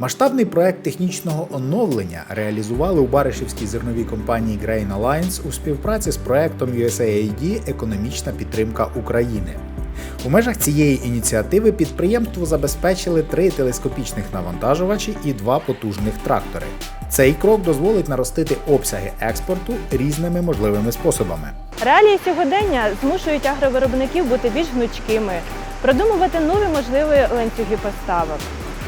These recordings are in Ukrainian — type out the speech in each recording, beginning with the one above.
Масштабний проект технічного оновлення реалізували у Баришівській зерновій компанії Grain Alliance у співпраці з проектом USAID Економічна підтримка України. У межах цієї ініціативи підприємство забезпечили три телескопічних навантажувачі і два потужних трактори. Цей крок дозволить наростити обсяги експорту різними можливими способами. Реалії сьогодення змушують агровиробників бути більш гнучкими, продумувати нові можливі ланцюги поставок.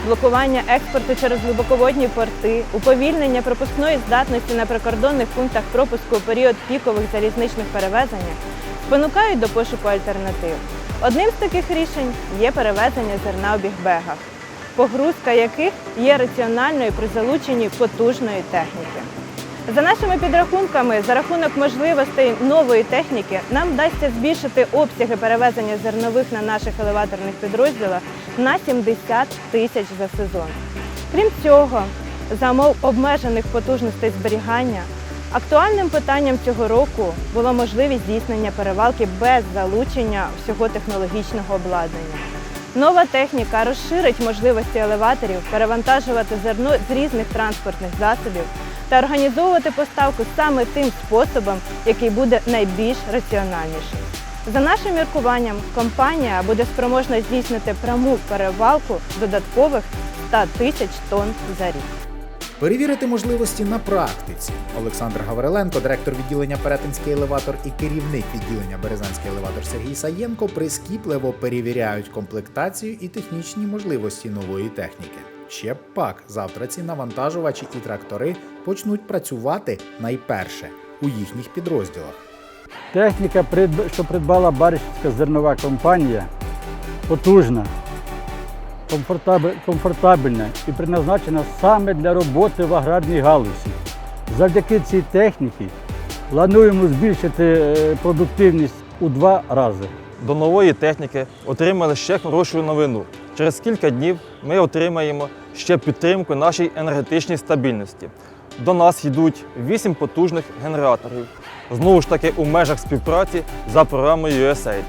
Блокування експорту через глибоководні порти, уповільнення пропускної здатності на прикордонних пунктах пропуску у період пікових залізничних перевезень спонукають до пошуку альтернатив. Одним з таких рішень є перевезення зерна у бігбегах, погрузка яких є раціональною при залученні потужної техніки. За нашими підрахунками, за рахунок можливостей нової техніки, нам вдасться збільшити обсяги перевезення зернових на наших елеваторних підрозділах на 70 тисяч за сезон. Крім цього, за умов обмежених потужностей зберігання, актуальним питанням цього року було можливість здійснення перевалки без залучення всього технологічного обладнання. Нова техніка розширить можливості елеваторів перевантажувати зерно з різних транспортних засобів та організовувати поставку саме тим способом, який буде найбільш раціональнішим. За нашим міркуванням, компанія буде спроможна здійснити пряму перевалку додаткових 100 тисяч тонн за рік. Перевірити можливості на практиці. Олександр Гавриленко, директор відділення Перетинський елеватор і керівник відділення Березанський елеватор Сергій Саєнко прискіпливо перевіряють комплектацію і технічні можливості нової техніки. Ще пак завтра ці навантажувачі і трактори почнуть працювати найперше у їхніх підрозділах. Техніка, що придбала Баришівська зернова компанія, потужна, комфортабельна і предназначена саме для роботи в аграрній галузі. Завдяки цій техніці плануємо збільшити е, продуктивність у два рази. До нової техніки отримали ще хорошу новину. Через кілька днів ми отримаємо ще підтримку нашій енергетичній стабільності. До нас йдуть 8 потужних генераторів, знову ж таки у межах співпраці за програмою USAID.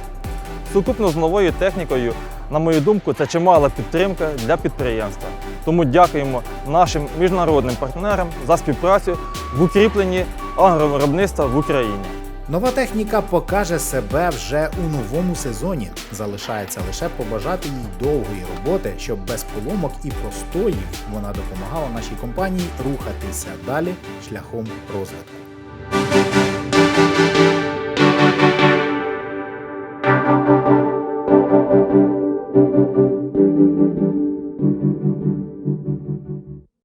Сукупно з новою технікою, на мою думку, це чимала підтримка для підприємства. Тому дякуємо нашим міжнародним партнерам за співпрацю в укріпленні агровиробництва в Україні. Нова техніка покаже себе вже у новому сезоні. Залишається лише побажати їй довгої роботи, щоб без поломок і простоїв вона допомагала нашій компанії рухатися далі шляхом розвитку.